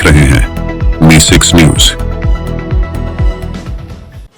देख रहे हैं मी सिक्स न्यूज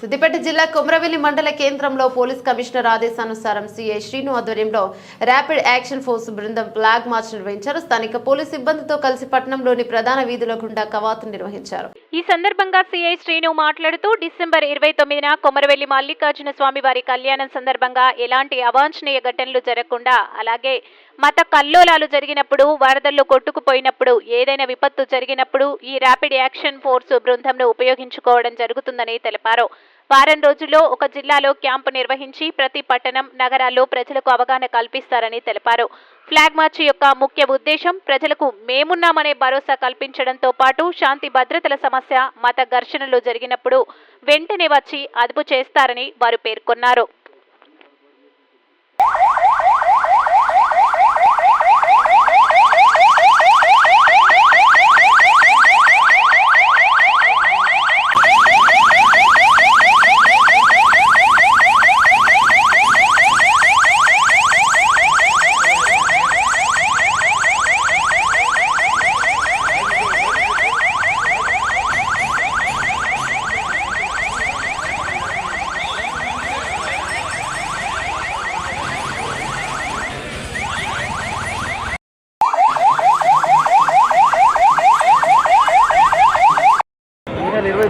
సిద్దిపేట జిల్లా కొమరవెల్లి మండల కేంద్రంలో పోలీస్ కమిషనర్ ఆదేశానుసారం సిఐ శ్రీను ఆధ్వర్యంలో ర్యాపిడ్ యాక్షన్ ఫోర్స్ బృందం ఫ్లాగ్ మార్చ్ నిర్వహించారు స్థానిక పోలీస్ సిబ్బందితో కలిసి పట్టణంలోని ప్రధాన వీధుల గుండా కవాతు నిర్వహించారు ఈ సందర్భంగా సిఐ శ్రీను మాట్లాడుతూ డిసెంబర్ ఇరవై తొమ్మిదిన కొమరవెల్లి మల్లికార్జున స్వామి వారి కళ్యాణం సందర్భంగా ఎలాంటి అవాంఛనీయ ఘటనలు జరగకుండా అలాగే మత కల్లోలాలు జరిగినప్పుడు వరదల్లో కొట్టుకుపోయినప్పుడు ఏదైనా విపత్తు జరిగినప్పుడు ఈ ర్యాపిడ్ యాక్షన్ ఫోర్స్ బృందంను ఉపయోగించుకోవడం జరుగుతుందని తెలిపారు. వారం రోజుల్లో ఒక జిల్లాలో క్యాంపు నిర్వహించి ప్రతి పట్టణం నగరాల్లో ప్రజలకు అవగాహన కల్పిస్తారని తెలిపారు. ఫ్లాగ్ మార్చ్ యొక్క ముఖ్య ఉద్దేశం ప్రజలకు మేమున్నామనే భరోసా కల్పించడంతో పాటు శాంతి భద్రతల సమస్య మత ఘర్షణలు జరిగినప్పుడు వెంటనే వచ్చి అదుపు చేస్తారని వారు పేర్కొన్నారు.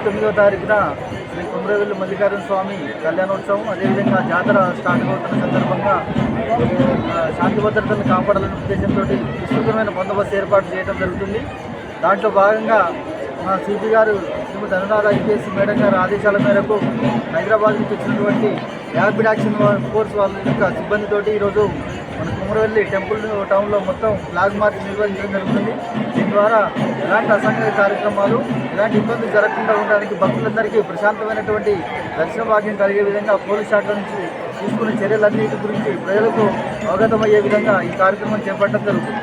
తొమ్మిదో తొమ్మిదవ తారీఖున శ్రీ కుమ్రవెల్లి మల్లికార్జున స్వామి కళ్యాణోత్సవం అదేవిధంగా జాతర స్టార్ట్ అవుతున్న సందర్భంగా శాంతి భద్రతలను కాపాడాలనే ఉద్దేశంతో విస్తృతమైన బందోబస్తు ఏర్పాటు చేయడం జరుగుతుంది. దాంట్లో భాగంగా మా సిపి గారు శ్రీమతి అనురాధ ఐపీఎస్ మేడం గారు ఆదేశాల మేరకు హైదరాబాద్ నుంచి వచ్చినటువంటి ర్యాపిడ్ యాక్షన్ ఫోర్స్ వాళ్ళ యొక్క సిబ్బందితోటి ఈరోజు మన కుమరవెల్లి టెంపుల్ టౌన్లో మొత్తం ఫ్లాగ్ మార్చ్ నిర్వహించడం జరుగుతుంది. దీని ద్వారా ఎలాంటి అసంఘ కార్యక్రమాలు ఎలాంటి ఇబ్బందులు జరగకుండా ఉండడానికి భక్తులందరికీ ప్రశాంతమైనటువంటి దర్శన భాగ్యం కలిగే విధంగా పోలీస్ శాఖ నుంచి తీసుకునే చర్యలన్నిటి గురించి ప్రజలకు అవగతమయ్యే విధంగా ఈ కార్యక్రమం చేపట్టడం జరుగుతుంది.